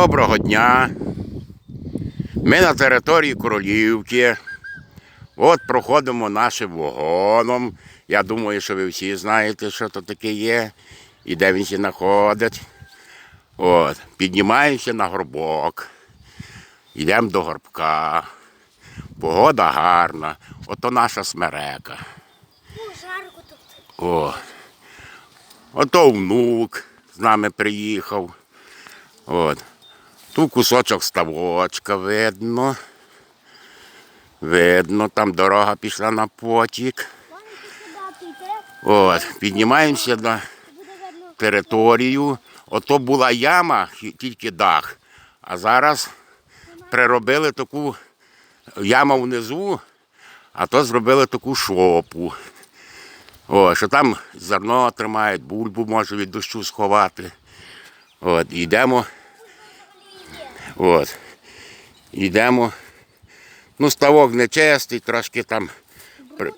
Доброго дня. Ми на території Королівки. От проходимо нашим вагоном. Я думаю, що ви всі знаєте, що то таке є і де він ще знаходить. От, піднімаємося на горбок. Йдемо до горбка. Погода гарна. Ото наша смерека. Ну, жарко тут. О. Ото внук з нами приїхав. От. Тут кусочок ставочка видно. Видно, там дорога пішла на потік. От. Піднімаємося на територію. Ото була яма, тільки дах. А зараз приробили таку яму внизу, а то зробили таку шопу. О, що там зерно тримають, бульбу може від дощу сховати. От, йдемо. От. Йдемо. Ну, ставок не чистий, трошки там при-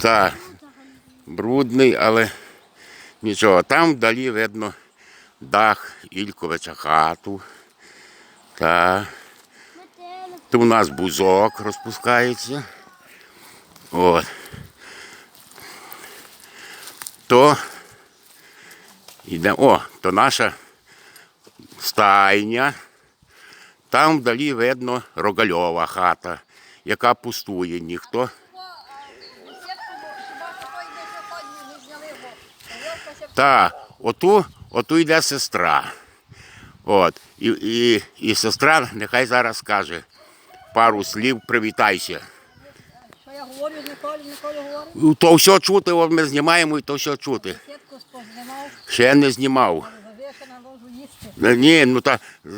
та, брудний, але нічого. Там вдалі видно дах Ільковича хату. Та. Тут у нас бузок розпускається. От. То йде, о, то наша стайня. Там вдалі видно рогальова хата, яка пустує ніхто. Та, оту, оту йде сестра. От. І, і, і сестра нехай зараз скаже пару слів, привітайся. Що я говорю, Николі, Николі говорю? То все чути, от ми знімаємо і то все чути. Ще не знімав. завішена ложу їсти. Е, Ні, ну та е,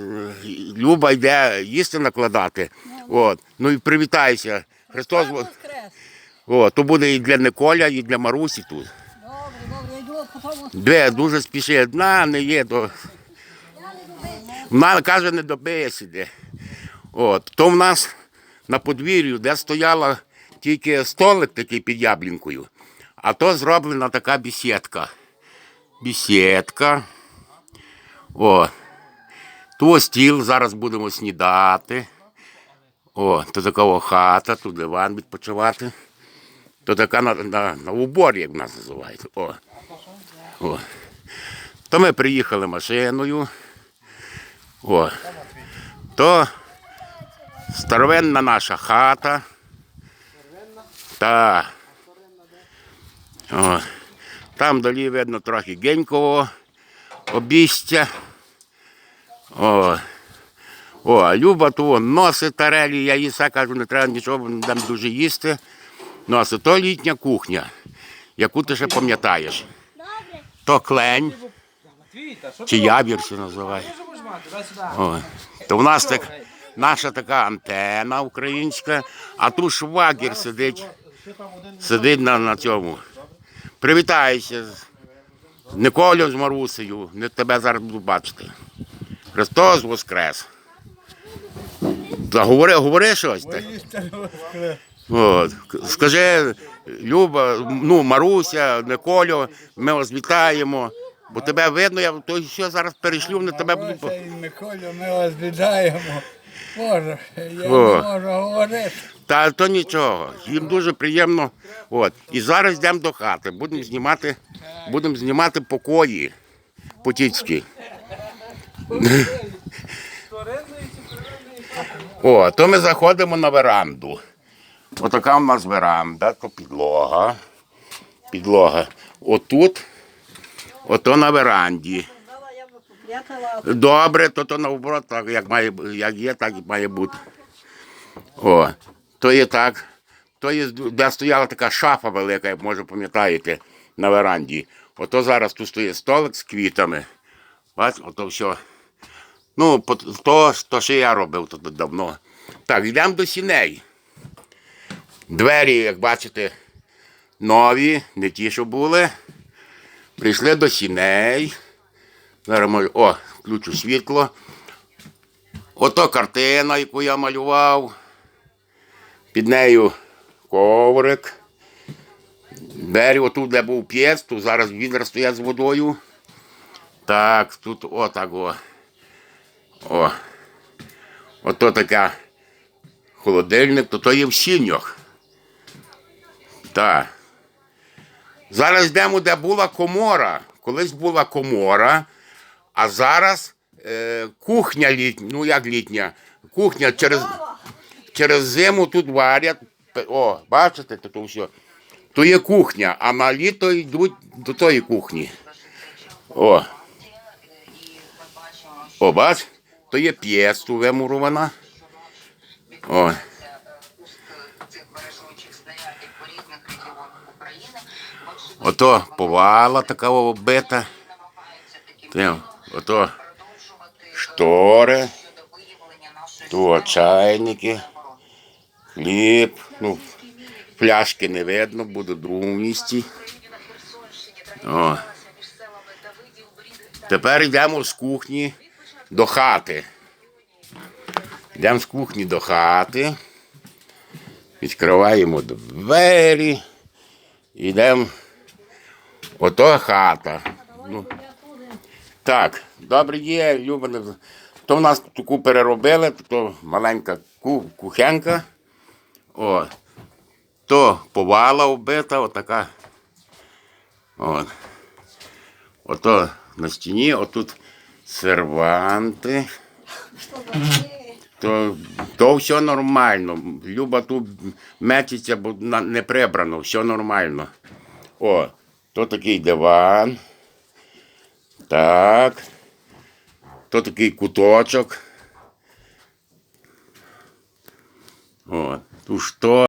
Люба йде їсти накладати. От. Ну і привітайся. Христос. О, то буде і для Николя, і для Марусі тут. Добре, добре. Де дуже спішить. На, не є, то. Вона каже, не добиєш іде. От. То в нас на подвір'ю, де стояла тільки столик такий під яблінкою, а то зроблена така бесідка. Бесідка. О. Тут стіл, зараз будемо снідати. О, то така хата, тут диван відпочивати. То така на, на, на уборі, як в нас називають. О. О. То ми приїхали машиною. О. То старовинна наша хата. Та. О. Там далі видно трохи генькового обістя. О. О, а Люба то носить тарелі, я їй все кажу, не треба нічого, не дам дуже їсти. Носить то літня кухня, яку ти ще пам'ятаєш. То клень, чи ябір, що називає. О, то в нас так, наша така антена українська, а тут швагір сидить, сидить на, на цьому. Привітайся з Николю з Марусею, не тебе зараз буду бачити. Христос Воскрес. Та говори, говори щось. так. От. Скажи, Люба, ну, Маруся, Николю, ми вас вітаємо. Бо тебе видно, я то що зараз перешлю, на тебе буду. Ось і Миколю, ми вас вітаємо. Боже, я О. не можу говорити. Та то нічого. Їм дуже приємно. От. І зараз йдемо до хати. Будемо знімати, будемо знімати покої потіцькі. О, то ми заходимо на веранду. Отака у нас веранда, то підлога. Підлога. Отут, ото на веранді. Добре, то то наоборот, так як має як є, так і має бути. О, то є так. То є, де стояла така шафа велика, як може пам'ятаєте, на веранді. Ото зараз тут стоїть столик з квітами. Бач, ото все. Ну, то, то що я робив тут давно. Так, йдемо до сіней. Двері, як бачите, нові, не ті, що були. Прийшли до сіней. Зараз о, включу світло. Ото картина, яку я малював. Під нею коврик. Двері отут, де був п'єц, тут зараз відра стоять з водою. Так, тут отак о. О. Ото така холодильник, то то є в сіньох. Так. Зараз йдемо, де була комора. Колись була комора, а зараз е, кухня літня, ну як літня, кухня через, через зиму тут варять. О, бачите, то, все. То є кухня, а на літо йдуть до тої кухні. О. О, бач, то є п'єсту вимурована. О. Ото повала така оббита. Прям, Ото штори, то чайники, хліб. Ну, пляшки не видно, буде в другому місці. О. Тепер йдемо з кухні до хати. Йдемо з кухні до хати. Відкриваємо двері. Йдемо. Ото хата. Ну, так, добрий день, Любане. То в нас таку переробили, то маленька ку- кухенка. О, то повала вбита, отака. От. Ото на стіні, отут серванти. То, то все нормально. Люба тут мечиться, бо не прибрано, все нормально. О, то такий диван. Так. То такий куточок. О, тут що?